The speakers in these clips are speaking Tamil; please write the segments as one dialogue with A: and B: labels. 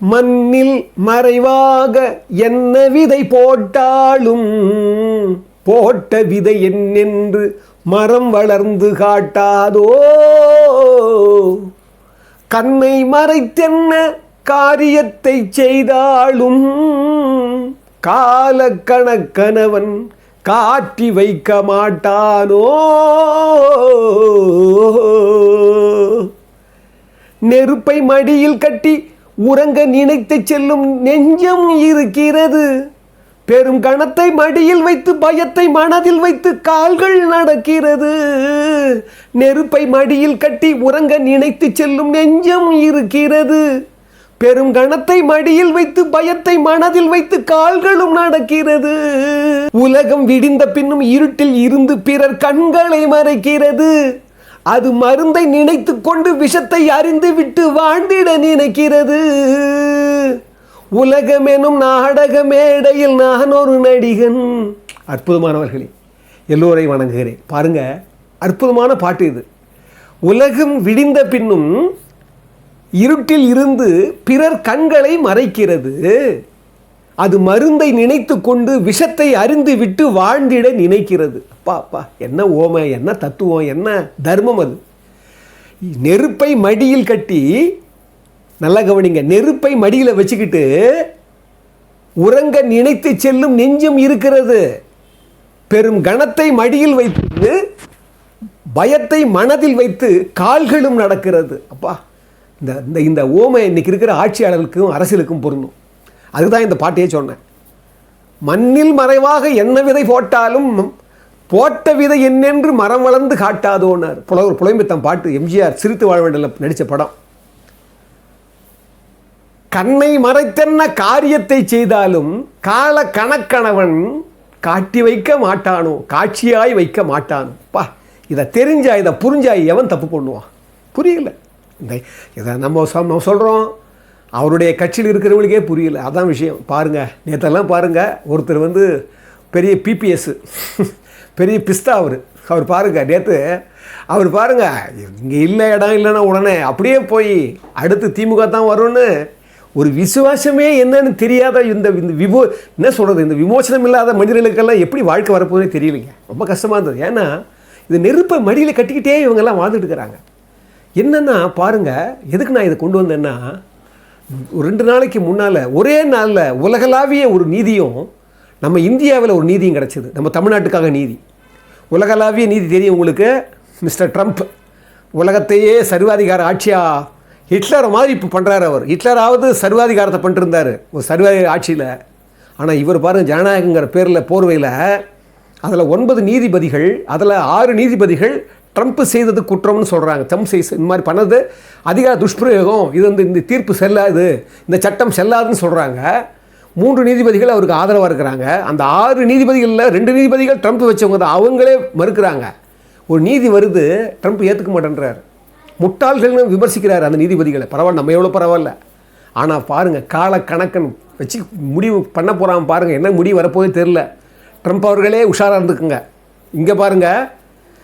A: மண்ணில் மறைவாக என்ன விதை போட்டாலும் போட்ட விதை என்னென்று மரம் வளர்ந்து காட்டாதோ? கண்ணை மறைத்தென்ன காரியத்தை செய்தாலும் காலக்கணக்கனவன் காட்டி வைக்க மாட்டானோ? நெருப்பை மடியில் கட்டி உறங்க நினைத்து செல்லும் நெஞ்சம் இருக்கிறது. பெரும் கணத்தை மடியில் வைத்து பயத்தை மனதில் வைத்து கால்கள் நடக்கிறது. நெருப்பை மடியில் கட்டி உறங்க நினைத்து செல்லும் நெஞ்சம் இருக்கிறது. பெரும் கணத்தை மடியில் வைத்து பயத்தை மனதில் வைத்து கால்களும் நடக்கிறது. உலகம் விடிந்த பின்னும் இருட்டில் இருந்து பிறர் கண்களை மறைக்கிறது. அது மருந்தை நினைத்து கொண்டு விஷத்தை அறிந்து விட்டு வாழ்ந்திட நினைக்கிறது. உலகமெனும் நாடக மேடையில் நான் ஒரு நடிகன். அற்புதமானவர்களே எல்லோரை வணங்குகிறேன். பாருங்க அற்புதமான பாட்டு இது. உலகம் விடிந்த பின்னும் இருட்டில் இருந்து பிறர் கண்களை மறைக்கிறது. அது மருந்தை நினைத்து கொண்டு விஷத்தை அறிந்து விட்டு வாழ்ந்திட நினைக்கிறது. அப்பா அப்பா என்ன ஓமை என்ன தத்துவம் என்ன தர்மம் அது? நெருப்பை மடியில் கட்டி நல்லா கவனிங்க நெருப்பை மடியில் வச்சுக்கிட்டு உறங்க நினைத்து செல்லும் நெஞ்சம் இருக்கிறது. பெரும் கணத்தை மடியில் வைத்து பயத்தை மனதில் வைத்து கால்களும் நடக்கிறது. அப்பா இந்த இந்த இந்த ஓமை இன்னைக்கு இருக்கிற ஆட்சியாளர்களுக்கும் அரசியலுக்கும் பொருந்தும். அதுதான் இந்த பாட்டையே சொன்னேன். மண்ணில் மறைவாக என்ன விதை போட்டாலும் போட்ட விதை என்னென்று மரம் வளர்ந்து காட்டாதோன்னார் புலவர் புலம்பித்தம் பாட்டு. எம்ஜிஆர் சிரித்து வாழ வேண்டிய நடித்த படம். கண்ணை மறைத்தென்ன காரியத்தை செய்தாலும் கால கணக்கணவன் காட்டி வைக்க மாட்டானோ காட்சியாய் வைக்க மாட்டானோ. பா இதை தெரிஞ்சா இதை புரிஞ்சா எவன் தப்பு பண்ணுவான்? புரியல. இந்த இதை நம்ம நம்ம சொல்கிறோம் அவருடைய கட்சியில் இருக்கிறவங்களுக்கே புரியல. அதான் விஷயம். பாருங்கள் நேற்றெல்லாம் பாருங்கள் ஒருத்தர் வந்து பெரிய பிபிஎஸ் பெரிய பிஸ்தா அவர். அவர் பாருங்கள் நேற்று அவர் பாருங்கள் இங்கே இல்லை இடம் இல்லைன்னா உடனே அப்படியே போய் அடுத்து திமுக தான் வரும்னு ஒரு விசுவாசமே என்னன்னு தெரியாத இந்த இந்த விமோ என்ன சொல்கிறது இந்த விமோசனம் இல்லாத மனிதர்களுக்கெல்லாம் எப்படி வாழ்க்கை வரப்போகுதுனே தெரியலைங்க. ரொம்ப கஷ்டமாக இருந்தது. ஏன்னா இது நெருப்பை மடியில் கட்டிக்கிட்டே இவங்கெல்லாம் வாழ்ந்துட்டு இருக்கிறாங்க. என்னென்னா பாருங்கள் எதுக்கு நான் இதை கொண்டு வந்தேன்னா ரெண்டு நாளைக்கு முன்னால் ஒரே நாளில் உலகளாவிய ஒரு நீதியும் நம்ம இந்தியாவில் ஒரு நீதியும் கிடச்சிது. நம்ம தமிழ்நாட்டுக்காக நீதி. உலகளாவிய நீதி தெரியும் உங்களுக்கு மிஸ்டர் ட்ரம்ப். உலகத்தையே சர்வாதிகார ஆட்சியாக ஹிட்லரை மாதிரி இப்போ பண்ணுறாரு அவர். ஹிட்லராவது சர்வாதிகாரத்தை பண்ணிருந்தார் ஒரு சர்வாதிகார ஆட்சியில். ஆனால் இவர் பாருங்கள் ஜனநாயகங்கிற பேரில் போர்வையில் அதில் ஒன்பது நீதிபதிகள் அதில் ஆறு நீதிபதிகள் ட்ரம்ப் செய்தது குற்றம்னு சொல்கிறாங்க ட்ரம்ப் செய் இந்த மாதிரி பண்ணது அதிகார துஷ்பிரயோகம். இது வந்து இந்த தீர்ப்பு செல்லாது. இந்த சட்டம் செல்லாதுன்னு சொல்கிறாங்க மூன்று நீதிபதிகள் அவருக்கு ஆதரவாக இருக்கிறாங்க. அந்த ஆறு நீதிபதிகளில் ரெண்டு நீதிபதிகள் ட்ரம்ப் வச்சவங்க தான். அவங்களே மறுக்கிறாங்க. ஒரு நீதி வருது ட்ரம்ப் ஏற்றுக்க மாட்டேன்றார். முட்டாள்கள்னு விமர்சிக்கிறார் அந்த நீதிபதிகளை. பரவாயில்ல நம்ம எவ்வளோ பரவாயில்ல. ஆனால் பாருங்கள் கால கணக்கன் வச்சு முடிவு பண்ண போகிறான் பாருங்கள் என்ன முடிவு வரப்போதே தெரில ட்ரம்ப் அவர்களே உஷாராக இருந்துக்குங்க. இங்கே பாருங்கள்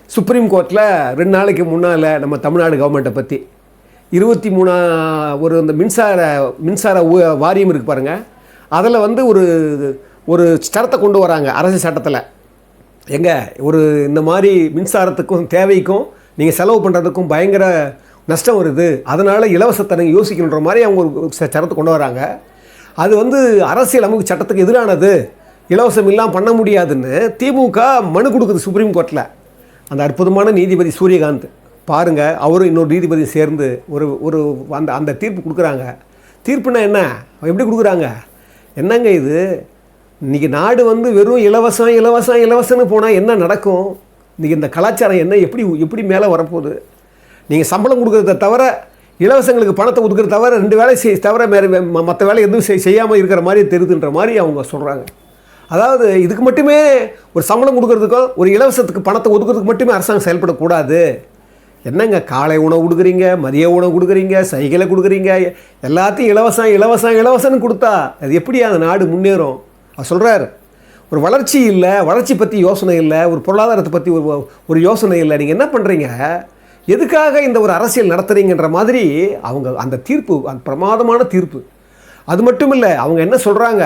A: சுப்ரீம் கோர்ட்டில் ரெண்டு நாளைக்கு முன்னால் நம்ம தமிழ்நாடு கவர்மெண்ட்டை பற்றி இருபத்தி மூணா ஒரு இந்த மின்சார மின்சார வாரியம் இருக்குது பாருங்கள் அதில் வந்து ஒரு ஒரு சட்டத்தை கொண்டு வராங்க அரசு சட்டத்தில். எங்கே? ஒரு இந்த மாதிரி மின்சாரத்துக்கும் தேவைக்கும் நீங்கள் செலவு பண்ணுறதுக்கும் பயங்கர நஷ்டம் வருது. அதனால் இலவசத்தை நீங்கள் யோசிக்கணுன்ற மாதிரி அவங்க ஒரு ச- சட்டத்தை கொண்டு வராங்க. அது வந்து அரசியல் அமைப்பு சட்டத்துக்கு எதிரானது. இலவசம் இல்லாமல் பண்ண முடியாதுன்னு திமுக மனு கொடுக்குது சுப்ரீம் கோர்ட்டில் அந்த அற்புதமான நீதிபதி சூரியகாந்த் பாருங்கள் அவரும் இன்னொரு நீதிபதி சேர்ந்து ஒரு ஒரு அந்த அந்த தீர்ப்பு கொடுக்குறாங்க. தீர்ப்புனா என்ன? எப்படி கொடுக்குறாங்க? என்னங்க இது? இன்றைக்கி நாடு வந்து வெறும் இலவசம் இலவசம் இலவசம்னு போனால் என்ன நடக்கும்? இன்றைக்கி இந்த கலாச்சாரம் என்ன எப்படி எப்படி மேலே வரப்போகுது? நீங்கள் சம்பளம் கொடுக்குறத தவிர இலவசங்களுக்கு பணத்தை கொடுக்குறத தவிர ரெண்டு வேலை செய் தவிர வேறு மற்ற வேலை எதுவும் செய் செய்யாமல் இருக்கிற மாதிரி தெரியுதுன்ற மாதிரி அவங்க சொல்கிறாங்க அதாவது இதுக்கு மட்டுமே ஒரு சம்பளம் கொடுக்கறதுக்கும் ஒரு இலவசத்துக்கு பணத்தை ஒதுக்குறதுக்கு மட்டுமே அரசாங்கம் செயல்படக்கூடாது. என்னங்க காலை உணவு கொடுக்குறீங்க மதிய உணவு கொடுக்குறீங்க சைக்கிளை கொடுக்குறீங்க எல்லாத்தையும் இலவசம் இலவசம் இலவசம்னு கொடுத்தா அது எப்படி அந்த நாடு முன்னேறும்? அவர் சொல்கிறார் ஒரு வளர்ச்சி இல்லை வளர்ச்சி பற்றி யோசனை இல்லை ஒரு பொருளாதாரத்தை பற்றி ஒரு ஒரு யோசனை இல்லை. நீங்கள் என்ன பண்ணுறீங்க எதுக்காக இந்த ஒரு அரசியல் நடத்துகிறீங்கன்ற மாதிரி அவங்க அந்த தீர்ப்பு அந்த பிரமாதமான தீர்ப்பு. அது மட்டும் இல்லை அவங்க என்ன சொல்கிறாங்க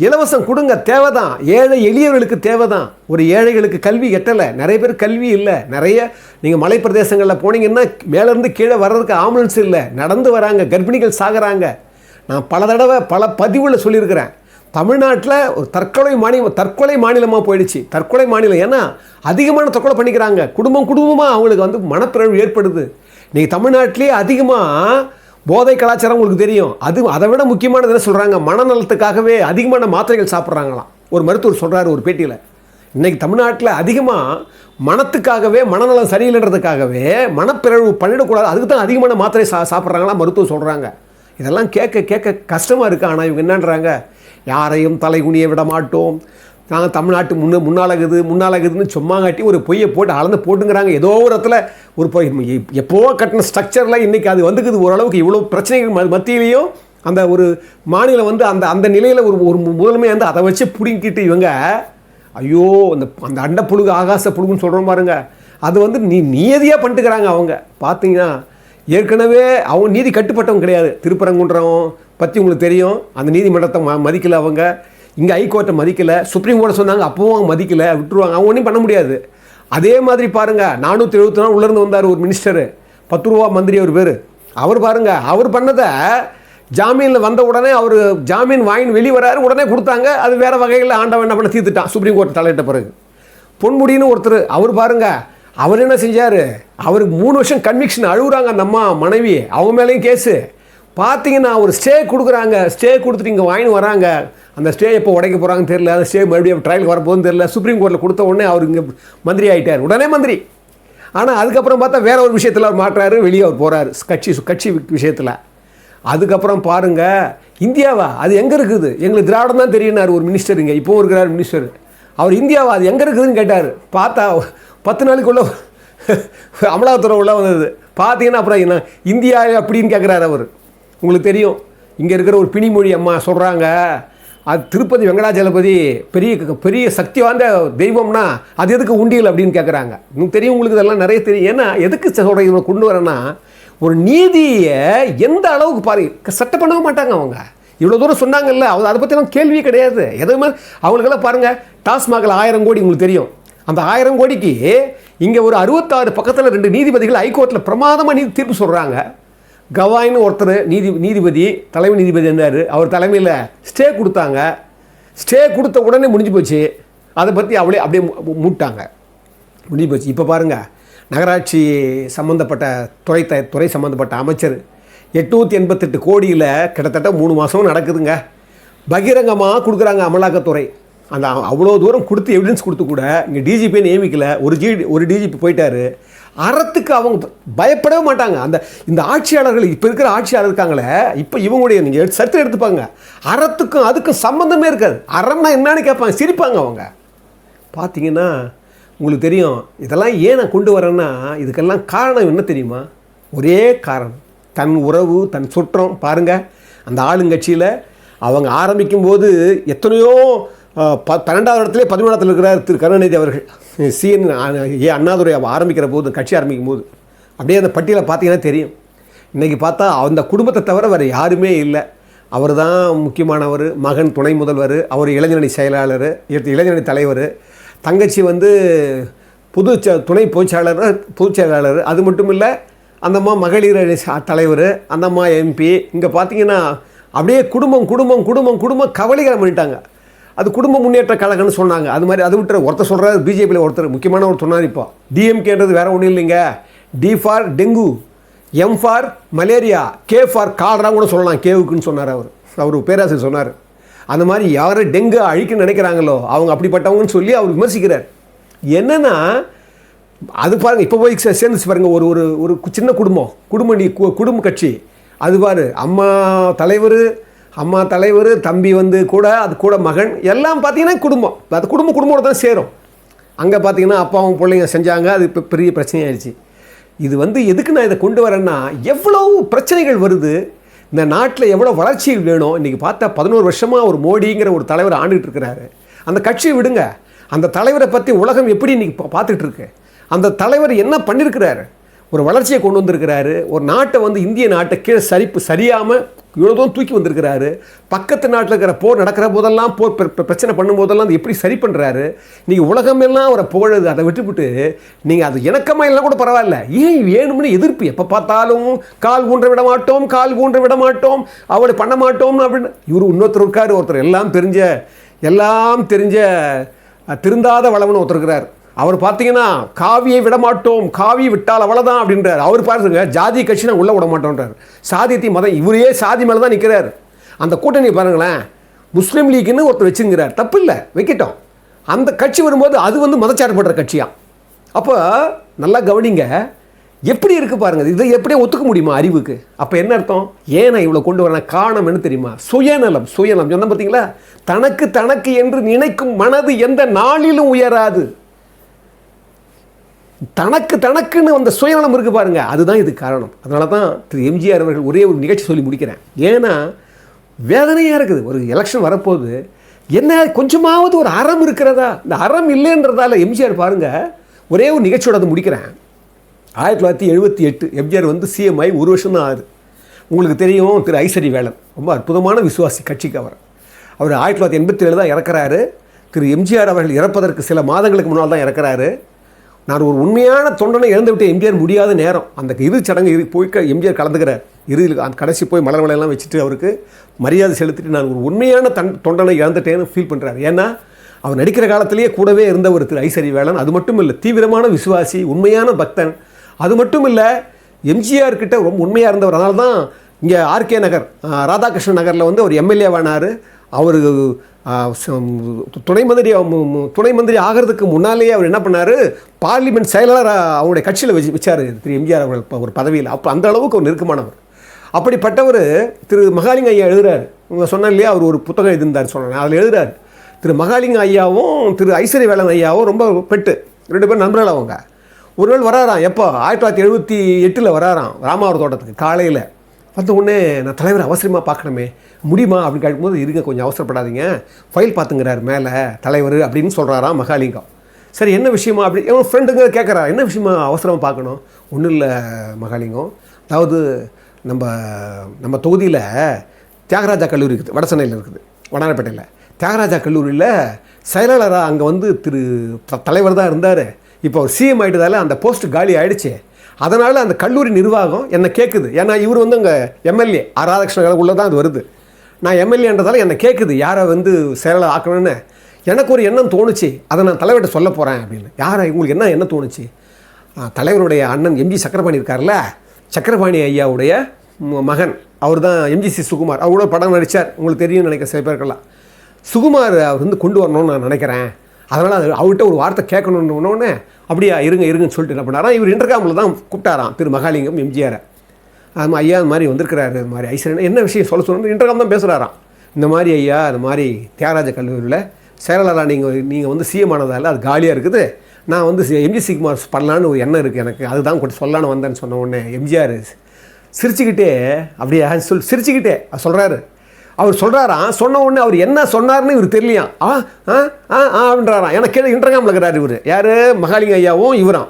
A: இலவசம் கொடுங்க தேவைதான். ஏழை எளியவர்களுக்கு தேவைதான். ஒரு ஏழைகளுக்கு கல்வி எட்டலை. நிறைய பேர் கல்வி இல்லை. நிறைய நீங்கள் மலை பிரதேசங்களில் போனீங்கன்னா மேலேருந்து கீழே வர்றதுக்கு ஆம்புலன்ஸ் இல்லை. நடந்து வராங்க கர்ப்பிணிகள் சாகுறாங்க. நான் பல தடவை பல பதிவில் சொல்லியிருக்கிறேன். தமிழ்நாட்டில் ஒரு தற்கொலை மாநிலம் தற்கொலை மாநிலமாக போயிடுச்சு. தற்கொலை மாநிலம். ஏன்னா அதிகமான தற்கொலை பண்ணிக்கிறாங்க. குடும்பம் குடும்பமாக அவங்களுக்கு வந்து மனப்பிறழ்வு ஏற்படுது. நீங்கள் தமிழ்நாட்டிலே அதிகமாக போதை கலாச்சாரம் உங்களுக்கு தெரியும். அது அதை விட முக்கியமானது என்ன சொல்கிறாங்க மனநலத்துக்காகவே அதிகமான மாத்திரைகள் சாப்பிட்றாங்களாம். ஒரு மருத்துவர் சொல்கிறாரு ஒரு பேட்டியில். இன்றைக்கி தமிழ்நாட்டில் அதிகமாக மனத்துக்காகவே மனநலம் சரியில்லைன்றதுக்காகவே மனப்பிறழ்வு பண்ணிடக்கூடாது. அதுக்கு தான் அதிகமான மாத்திரை சா சாப்பிட்றாங்களாம் மருத்துவர் சொல்கிறாங்க இதெல்லாம் கேட்க கேட்க கஷ்டமாக இருக்குது ஆனால் இவங்க என்னன்றாங்க? யாரையும் தலைகுனிய விட மாட்டோம் நாங்கள் தமிழ்நாட்டு முன்ன முன்னாலகுது முன்னாலகுதுன்னு சும்மா காட்டி ஒரு பொய்யை போட்டு அளந்து போட்டுங்கிறாங்க. ஏதோ ஒரு இடத்துல ஒரு பொய் எப்போ கட்டின ஸ்ட்ரக்சரில் இன்றைக்கி அது வந்துக்குது ஓரளவுக்கு இவ்வளோ பிரச்சனைகள் மத்தியிலையும் அந்த ஒரு மாநிலம் வந்து அந்த அந்த நிலையில் ஒரு ஒரு முதன்மை வந்து அதை வச்சு பிடுங்கிட்டு இவங்க ஐயோ அந்த அந்த அண்ட புழுகு ஆகாச புழுகுன்னு சொல்கிறோம் பாருங்க. அது வந்து நீ நியதியாக பண்ணிட்டுக்கிறாங்க அவங்க. பார்த்தீங்கன்னா ஏற்கனவே அவங்க நீதி கட்டுப்பட்டவங்க கிடையாது. திருப்பரங்குன்றம் பற்றி உங்களுக்கு தெரியும். அந்த நீதிமன்றத்தை ம மதிக்கலை அவங்க. இங்கே ஹைகோர்ட்டை மதிக்கலை. சுப்ரீம் கோர்ட்டை சொன்னாங்க அப்பவும் அவங்க மதிக்கலை விட்டுருவாங்க. அவங்க ஒன்றும் பண்ண முடியாது. அதே மாதிரி பாருங்கள் நானூற்றி எழுபத்தி நாள் உள்ளேருந்து வந்தார் ஒரு மினிஸ்டரு பத்து ரூபா மந்திரி அவர் பேர். அவர் பாருங்கள் அவர் பண்ணதை ஜாமீனில் வந்த உடனே அவர் ஜாமீன் வாங்கி வெளியே வராரு உடனே கொடுத்தாங்க. அது வேறு வகையில் ஆண்டவன் என்ன பண்ண தீர்த்துட்டான். சுப்ரீம் கோர்ட் தலையிட்ட பிறகு. பொன்முடின்னு ஒருத்தர் அவர் பாருங்க அவர் என்ன செஞ்சார்? அவருக்கு மூணு வருஷம் கன்விக்ஷன் அழுகுறாங்க அந்த அம்மா மனைவி. அவங்க மேலேயும் கேஸு பார்த்தீங்கன்னா ஒரு ஸ்டே கொடுக்குறாங்க. ஸ்டே கொடுத்துட்டு இங்கே வாங்கின்னு வராங்க. அந்த ஸ்டே எப்போ உடைக்க போகிறாங்கன்னு தெரியல. அந்த ஸ்டே மறுபடியும் ட்ரையலுக்கு வரப்போகுதுன்னு தெரியல. சுப்ரீம் கோர்ட்டில் கொடுத்த உடனே அவர் இங்கே மந்திரி ஆகிட்டார் உடனே மந்திரி. ஆனால் அதுக்கப்புறம் பார்த்தா வேற ஒரு விஷயத்தில் அவர் மாட்டுறாரு வெளியே அவர் போகிறாரு கட்சி கட்சி விஷயத்தில். அதுக்கப்புறம் பாருங்கள் இந்தியாவா? அது எங்கே இருக்குது? எங்களுக்கு திராவிடம் தான் தெரியுனார் ஒரு மினிஸ்டர் இங்கே. இப்போவும் இருக்கிறார் மினிஸ்டர் அவர் இந்தியாவா? அது எங்கே இருக்குதுன்னு கேட்டார். பார்த்தா பத்து நாளைக்குள்ளே அமலாக்கத்துறை உள்ள வந்தது. பார்த்தீங்கன்னா அப்புறம் என்ன? இந்தியா அப்படின்னு கேட்குறாரு அவர். உங்களுக்கு தெரியும் இங்கே இருக்கிற ஒரு பிணிமொழி அம்மா சொல்கிறாங்க அது திருப்பதி வெங்கடாஜலபதி பெரிய பெரிய சக்தி வாய்ந்த தெய்வம்னா அது எதுக்கு உண்டியல் அப்படின்னு கேட்குறாங்க உங்களுக்கு தெரியும் உங்களுக்கு இதெல்லாம் நிறைய தெரியும். ஏன்னா எதுக்கு சொல்கிறேன் இவங்க கொண்டு வரேன்னா ஒரு நீதியை எந்த அளவுக்கு பாரு சட்டை பண்ணவே மாட்டாங்க அவங்க. இவ்வளோ தூரம் சொன்னாங்கல்ல அவங்க அதை பற்றிலாம் கேள்வியே கிடையாது. எதுவுமே அவங்களுக்கெல்லாம் பாருங்கள் டாஸ்மாகில் ஆயிரம் கோடி உங்களுக்கு தெரியும். அந்த ஆயிரம் கோடிக்கு இங்கே ஒரு அறுபத்தாறு பக்கத்தில் ரெண்டு நீதிபதிகள் ஹைகோர்ட்டில் பிரமாதமாக நீதி தீர்ப்பு சொல்கிறாங்க கவாயின்னு ஒருத்தர் நீதி நீதிபதி தலைமை நீதிபதி இருந்தார். அவர் தலைமையில் ஸ்டே கொடுத்தாங்க. ஸ்டே கொடுத்த உடனே முடிஞ்சு போச்சு. அதை பற்றி அவளே அப்படியே மூட்டாங்க. முடிஞ்சு போச்சு. இப்போ பாருங்கள் நகராட்சி சம்மந்தப்பட்ட துறை த துறை சம்மந்தப்பட்ட அமைச்சர் எட்நூற்றி எண்பத்தெட்டு கோடியில் கிட்டத்தட்ட மூணு மாதம் நடக்குதுங்க. பகிரங்கமாக கொடுக்குறாங்க அமலாக்கத்துறை. அந்த அவ்வளோ தூரம் கொடுத்து எவிடன்ஸ் கொடுத்து கூட இங்கே டிஜிபியை நியமிக்கல. ஒரு ஜி ஒரு டிஜிபி போயிட்டார். அறத்துக்கு அவங்க பயப்படவே மாட்டாங்க. அந்த இந்த ஆட்சியாளர்கள் இப்போ இருக்கிற ஆட்சியாளர் இருக்காங்களே இப்போ இவங்களுடைய நீங்கள் சரித்திரம் எடுத்துப்பாங்க அறத்துக்கும் அதுக்கும் சம்மந்தமே இருக்காது. அறம்னா என்னன்னு கேட்பாங்க சிரிப்பாங்க அவங்க. பார்த்தீங்கன்னா உங்களுக்கு தெரியும் இதெல்லாம் ஏன் நான் கொண்டு வரேன்னா இதுக்கெல்லாம் காரணம் என்ன தெரியுமா? ஒரே காரணம். தன் உறவு தன் சுற்றம் பாருங்கள் அந்த ஆளுங்கட்சியில் அவங்க ஆரம்பிக்கும் போது எத்தனையோ ப பன்னெண்டாவது இடத்துல பதிமூணாவது இருக்கிறார் திரு கருணாநிதி அவர்கள் சிஎன் ஏ அண்ணாதுரை ஆரம்பிக்கிற போது கட்சி ஆரம்பிக்கும் போது அப்படியே அந்த பட்டியலை பார்த்தீங்கன்னா தெரியும். இன்றைக்கி பார்த்தா அந்த குடும்பத்தை தவிர வேறு யாருமே இல்லை. அவர் தான் முக்கியமானவர் மகன் துணை முதல்வர் அவர் இளைஞரணி செயலாளர் இளைஞரணி தலைவர் தங்கச்சி வந்து புது ச- துணை பொதுச்செயலாளர் பொதுச் செயலாளர் அது மட்டும் இல்லை அந்தம்மா மகளிர் அணி தலைவர் அந்தம்மா எம்பி இங்கே பார்த்தீங்கன்னா அப்படியே குடும்பம் குடும்பம் குடும்பம் குடும்பம் கவலைகளை பண்ணிட்டாங்க. அது குடும்ப முன்னேற்ற கழகம்னு சொன்னாங்க. அது மாதிரி அது விட்டுற ஒருத்தர் சொல்கிறாரு பிஜேபியில் ஒருத்தர் முக்கியமான ஒரு சொன்னார் இப்போ. டிஎம்கேன்றது வேறு ஒன்றும் இல்லைங்க. D for dengue M for malaria K for cholera கூட சொல்லலாம். கேவுக்குன்னு சொன்னார் அவர். அவர் பேராசிரியர் சொன்னார். அந்த மாதிரி யார் டெங்கு அழிக்க நினைக்கிறாங்களோ அவங்க அப்படிப்பட்டவங்கன்னு சொல்லி அவர் விமர்சிக்கிறார். என்னென்னா அது பாருங்க இப்போ போய் சேர்ந்துச்சு பாருங்க. ஒரு ஒரு ஒரு சின்ன குடும்பம். குடும்ப நீ கு- குடும்ப கட்சி. அது பாரு அம்மா தலைவர் அம்மா தலைவர் தம்பி வந்து கூட அது கூட மகன் எல்லாம் பார்த்தீங்கன்னா குடும்பம். அது குடும்ப குடும்பத்தோட தான் சேரும். அங்கே பார்த்தீங்கன்னா அப்பாவும் பிள்ளைங்க செஞ்சாங்க அது இப்போ பெரிய பிரச்சனையாயிடுச்சு. இது வந்து எதுக்கு நான் இதை கொண்டு வரேன்னா எவ்வளோ பிரச்சனைகள் வருது இந்த நாட்டில் எவ்வளோ வளர்ச்சிகள் வேணும் இன்றைக்கி பார்த்தா பதினோரு வருஷமாக ஒரு மோடிங்கிற ஒரு தலைவர் ஆண்டுகிட்டு இருக்கிறாரு. அந்த கட்சியை விடுங்க. அந்த தலைவரை பற்றி உலகம் எப்படி இன்றைக்கி பார்த்துட்டு இருக்கு? அந்த தலைவர் என்ன பண்ணியிருக்கிறாரு ஒரு வளர்ச்சியை கொண்டு வந்திருக்கிறாரு. ஒரு நாட்டை வந்து இந்திய நாட்டை கீழே சரிப்பு சரியாமல் இவ்வளோ தூரம் தூக்கி வந்திருக்கிறாரு. பக்கத்து நாட்டில் இருக்கிற போர் நடக்கிற போதெல்லாம் போர் பிர- பிரச்சனை பண்ணும்போதெல்லாம் அது எப்படி சரி பண்ணுறாரு நீங்கள் உலகமெல்லாம் அவரை புகழுது அதை விட்டுவிட்டு நீங்கள் அது இணக்கமாக இல்லைனா கூட பரவாயில்ல. ஏன் வேணும்னு எதிர்ப்பு? எப்போ பார்த்தாலும் கால் ஊன்ற விட மாட்டோம் கால் ஊன்ற விட மாட்டோம் அவளை பண்ண மாட்டோம் அப்படின்னு. இவர் இன்னொருத்தர் இருக்கார் ஒருத்தர் எல்லாம் தெரிஞ்ச எல்லாம் தெரிஞ்ச திருந்தாத வளவன் ஒருத்தர் இருக்கிறார். அவர் பார்த்தீங்கன்னா காவியை விடமாட்டோம் காவி காவியை விட்டால் அவ்வளோதான் அப்படின்றார். அவர் பாருங்க ஜாதி கட்சி நான் உள்ளே விட மாட்டோன்றார். சாதியத்தை மதம் இவரே சாதி மேலே தான் நிற்கிறார் அந்த கூட்டணி பாருங்களேன் முஸ்லீம் லீக்குன்னு ஒருத்தர் வச்சுங்கிறார் தப்பு இல்லை வைக்கட்டும். அந்த கட்சி வரும்போது அது வந்து மதச்சார்பற்ற கட்சியாக அப்போ நல்லா கவனிங்க எப்படி இருக்குது பாருங்க இதை எப்படியே ஒத்துக்க முடியுமா அறிவுக்கு? அப்போ என்ன அர்த்தம்? ஏன் நான் இவ்வளோ கொண்டு வரேன்? காரணம் என்ன தெரியுமா? சுயநலம் சுயநலம். சொன்ன பார்த்தீங்களா தனக்கு தனக்கு என்று நினைக்கும் மனது எந்த நாளிலும் உயராது. தனக்கு தனக்குன்னு அந்த சுயநலம் இருக்குது பாருங்க. அதுதான் இது காரணம். அதனால தான் திரு எம்ஜிஆர் அவர்கள் ஒரே ஒரு நிகழ்ச்சி சொல்லி முடிக்கிறேன். ஏன்னா வேதனையாக இருக்குது. ஒரு எலெக்ஷன் வரப்போகுது என்ன கொஞ்சமாவது ஒரு அறம் இருக்கிறதா? இந்த அறம் இல்லைன்றதால எம்ஜிஆர் பாருங்கள் ஒரே ஒரு நிகழ்ச்சியோட அதை முடிக்கிறேன். ஆயிரத்தி தொள்ளாயிரத்தி எழுபத்தி எட்டு எம்ஜிஆர் வந்து சிஎம் ஆகி ஒரு வருஷம் தான் ஆகுது. உங்களுக்கு தெரியும் திரு ஐசரி வேலன். ரொம்ப அற்புதமான விசுவாசி கட்சிக்கு அவர். அவர் ஆயிரத்தி தொள்ளாயிரத்தி எண்பத்தி ஏழு தான் இறக்குறாரு. திரு எம்ஜிஆர் அவர்கள் இறப்பதற்கு சில மாதங்களுக்கு முன்னால் தான் இறக்குறாரு. நான் ஒரு உண்மையான தொண்டனை இழந்து விட்டு எம்ஜிஆர் முடியாத நேரம். அந்த இறுதிச் சடங்கு இரு போய் எம்ஜிஆர் கலந்துக்கிறார் இறுதியில் அந்த கடைசி போய் மலர் வலையெல்லாம் வச்சுட்டு அவருக்கு மரியாதை செலுத்திட்டு நான் ஒரு உண்மையான தன் தொண்டனை இழந்துட்டேன்னு ஃபீல் பண்ணுறாரு ஏன்னா அவர் நடிக்கிற காலத்திலேயே கூடவே இருந்த ஒரு திரு ஐசரி வேளன் அது மட்டும் இல்லை தீவிரமான விசுவாசி உண்மையான பக்தன். அது மட்டும் இல்லை எம்ஜிஆர் கிட்ட ரொம்ப உண்மையாக இருந்தவர். அதனால தான் இங்கே ஆர்கே நகர் ராதாகிருஷ்ணன் நகரில் வந்து ஒரு எம்எல்ஏவானார் அவர் துணை மந்திரி துணை மந்திரி ஆகிறதுக்கு முன்னாலேயே அவர் என்ன பண்ணார்? பார்லிமெண்ட் செயலாளர் அவருடைய கட்சியில் வச்சு வச்சார். திரு எம்ஜிஆர் அவர்கள் ஒரு பதவியில். அப்போ அந்த அளவுக்கு ஒரு நெருக்கமானவர். அப்படிப்பட்டவர் திரு மகாலிங்க ஐயா எழுதுறாரு. இவங்க சொன்னேன் இல்லையா? அவர் ஒரு புத்தகம் எழுதியிருந்தார் சொன்னேன் அதில் எழுதுறாரு. திரு மகாலிங்க ஐயாவும் திரு ஐஸ்வர்ய வேளன் ஐயாவும் ரொம்ப பெட்டு. ரெண்டு பேரும் நண்பர்கள் அவங்க. ஒரு நாள் வராராம். எப்போ? ஆயிரத்தி தொள்ளாயிரத்தி எழுபத்தி எட்டில் வராராம். ராமாவூர் தோட்டத்துக்கு காலையில். வந்த உடனே நான் தலைவர் அவசரமாக பார்க்கணுமே. முடியுமா? அப்படின்னு கேட்கும்போது இருங்க கொஞ்சம் அவசரப்படாதீங்க. ஃபைல் பார்த்துங்கிறார் மேலே தலைவர் அப்படின்னு சொல்கிறாராம் மகாலிங்கம். சரி என்ன விஷயமா? அப்படி என் ஃப்ரெண்டுங்க கேட்குறா என்ன விஷயமா அவசரமாக பார்க்கணும்? ஒன்றும் இல்லை மகாலிங்கம். அதாவது நம்ம நம்ம தொகுதியில் தியாகராஜா கல்லூரி இருக்குது வடசென்னையில் இருக்குது வடாரப்பேட்டையில் தியாகராஜா கல்லூரியில் செயலாளராக அங்கே வந்து திரு தலைவர் தான் இருந்தார். இப்போ அவர் சிஎம் ஆகிட்டதால அந்த போஸ்ட் காலி ஆகிடுச்சே அதனால் அந்த கல்லூரி நிர்வாகம் என்னை கேட்குது ஏன்னா இவர் வந்து அங்கே எம்எல்ஏ ஆர் ராதாகிருஷ்ணன் உள்ளே தான் அது வருது. நான் எம்எல்ஏன்றதால என்னை கேட்குது யாரை வந்து செயலாளர் ஆக்கணும்னு? எனக்கு ஒரு எண்ணம் தோணுச்சு. அதை நான் தலைவர்கிட்ட சொல்ல போகிறேன் அப்படின்னு. யாரை உங்களுக்கு என்ன என்ன தோணுச்சு? தலைவருடைய அண்ணன் எம்ஜி சக்கரபாணி இருக்கார்ல? சக்கரபாணி ஐயாவுடைய மகன். அவர் தான் எம்ஜிசி சுகுமார். அவர் கூட படம் நடித்தார் உங்களுக்கு தெரியும்னு நினைக்க சில பேருக்கெல்லாம். சுகுமார் அவர் வந்து கொண்டு வரணும்னு நான் நினைக்கிறேன். அதனால் அது அவர்கிட்ட ஒரு வார்த்தை கேட்கணுன்னு உடனே அப்படியா இருங்க இருங்கன்னு சொல்லிட்டு என்ன பண்ணாராம் இவர் இன்டர்காமில் தான் கூப்பிட்டாராம் திரு மகாலிங்கம் எம்ஜிஆரை. அது ஐயா இந்த மாதிரி வந்திருக்கிறாரு இது மாதிரி ஐஸ்வரன் என்ன விஷயம் சொல்ல சொல்லணும் இன்டர்காம் தான் பேசுகிறாராம் இந்த மாதிரி ஐயா இந்த மாதிரி தியாகராஜ கல்லூரியில் செயலாளராக நீங்கள் நீங்கள் வந்து சிஎம் ஆனதால் அது காலியாக இருக்குது. நான் வந்து எம்ஜி சிகுமார் பண்ணலான்னு ஒரு எண்ணம் இருக்குது எனக்கு. அதுதான் கொஞ்சம் சொல்லலான்னு வந்தேன்னு சொன்ன உடனே எம்ஜிஆர் சிரிச்சுக்கிட்டே அப்படியே சொல் சிரிச்சுக்கிட்டே சொல்கிறாரு அவர் சொல்கிறாராம் சொன்ன உடனே அவர் என்ன சொன்னார்னு இவர் தெரியலையாம் ஆ ஆ ஆ ஆ அப்படின்றாராம் எனக்கு கீழே இன்டர்காமில் இருக்கிறார் இவர். யார்? மகாலிங்க ஐயாவும் இவராம்.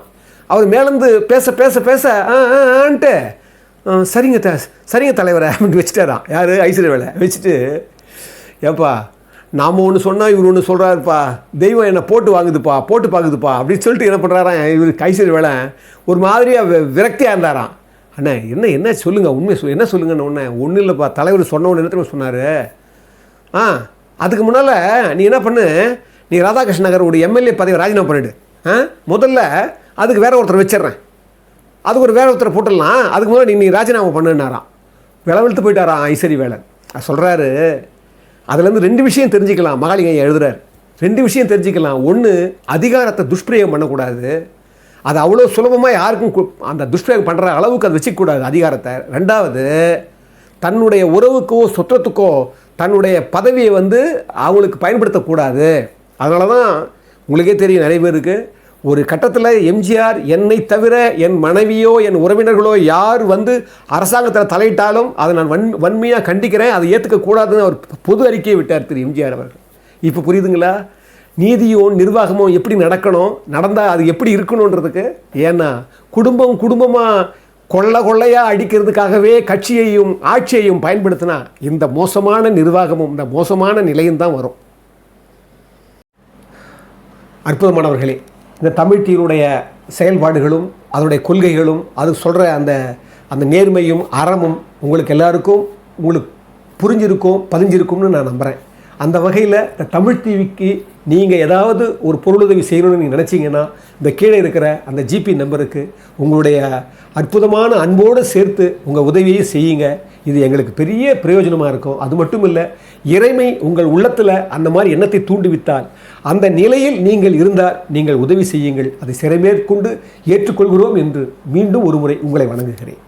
A: அவர் மேலேருந்து பேச பேச பேச ஆ ஆ ஆன்ட்டு ஆ, சரிங்க த சரிங்க தலைவரை அப்படின்னு வச்சுட்டாராம். யார்? ஐஸ்வர்ய வேலை. வச்சுட்டு ஏப்பா நாம் ஒன்று சொன்னால் இவர் ஒன்று சொல்கிறாருப்பா தெய்வம் என்னை போட்டு வாங்குதுப்பா போட்டு பார்க்குதுப்பா அப்படின்னு சொல்லிட்டு என்ன பண்ணுறாராம் இவர் கைசரி வேலை. ஒரு மாதிரியாக விரக்தியாக இருந்தாராம். அண்ணே என்ன என்ன சொல்லுங்கள் உண்மை சொல் என்ன சொல்லுங்கன்னு ஒன்று ஒன்றும் இல்லைப்பா தலைவர் சொன்ன ஒன்று என்ன சொன்னார்? ஆ அதுக்கு முன்னால் நீ என்ன பண்ணு நீ ராதாகிருஷ்ண நகர் உடைய எம்எல்ஏ பதவி ராஜினாமா பண்ணிடு. ஆ முதல்ல அதுக்கு வேற ஒருத்தர் வச்சிடுறேன். அதுக்கு ஒரு வேற ஒருத்தரை போட்டுடலாம். அதுக்கு முன்னால் நீ நீ ராஜினாமா பண்ணுனாராம். விளவெழுத்து போயிட்டாராம் ஐசரி வேலன் சொல்கிறாரு அதுலேருந்து ரெண்டு விஷயம் தெரிஞ்சுக்கலாம். மகாலிங்க எழுதுறாரு. ரெண்டு விஷயம் தெரிஞ்சுக்கலாம். ஒன்று அதிகாரத்தை துஷ்பிரயோகம் பண்ணக்கூடாது. அது அவ்வளோ சுலபமாக யாருக்கும் கு- அந்த துஷ்பிரயோகம் பண்ணுற அளவுக்கு அதை வச்சுக்கக்கூடாது அதிகாரத்தை. ரெண்டாவது தன்னுடைய உறவுக்கோ சுற்றத்துக்கோ தன்னுடைய பதவியை வந்து அவங்களுக்கு பயன்படுத்தக்கூடாது. அதனால தான் உங்களுக்கே தெரியும் நிறைய பேருக்கு ஒரு கட்டத்தில் எம்ஜிஆர் என்னை தவிர என் மனைவியோ என் உறவினர்களோ யார் வந்து அரசாங்கத்தில் தலையிட்டாலும் அதை நான் வன் வன்மையாக கண்டிக்கிறேன் அதை ஏற்றுக்கக்கூடாதுன்னு அவர் பொது அறிக்கையை விட்டார் திரு எம்ஜிஆர் அவர்கள். இப்போ புரியுதுங்களா? நீதியும் நிர்வாகமும் எப்படி நடக்கணும் நடந்தால் அது எப்படி இருக்கணுன்றதுக்கு ஏன்னா குடும்பம் குடும்பமாக கொள்ள கொள்ளையாக அடிக்கிறதுக்காகவே கட்சியையும் ஆட்சியையும் பயன்படுத்தினா இந்த மோசமான நிர்வாகமும் இந்த மோசமான நிலையும் தான் வரும். அற்புதமானவர்களே இந்த தமிழ் டீனுடைய செயல்பாடுகளும் அதனுடைய கொள்கைகளும் அது சொல்கிற அந்த அந்த நேர்மையும் அறமும் உங்களுக்கு எல்லாருக்கும் உங்களுக்கு புரிஞ்சிருக்கும் பதிஞ்சிருக்கும்னு நான் நம்புகிறேன் அந்த வகையில் இந்த தமிழ் டிவிக்கு நீங்கள் ஏதாவது ஒரு பொருளுதவி செய்யணும்னு நீங்கள் நினச்சிங்கன்னா இந்த கீழே இருக்கிற அந்த ஜிபி நம்பருக்கு உங்களுடைய அற்புதமான அன்போடு சேர்த்து உங்கள் உதவியை செய்யுங்க. இது எங்களுக்கு பெரிய பிரயோஜனமாக இருக்கும். அது மட்டும் இல்லை இறைமை உங்கள் உள்ளத்தில் அந்த மாதிரி எண்ணத்தை தூண்டுவித்தால் அந்த நிலையில் நீங்கள் இருந்தால் நீங்கள் உதவி செய்யுங்கள். அதை சிறைமேற்கொண்டு ஏற்றுக்கொள்கிறோம் என்று மீண்டும் ஒருமுறை உங்களை வணங்குகிறேன்.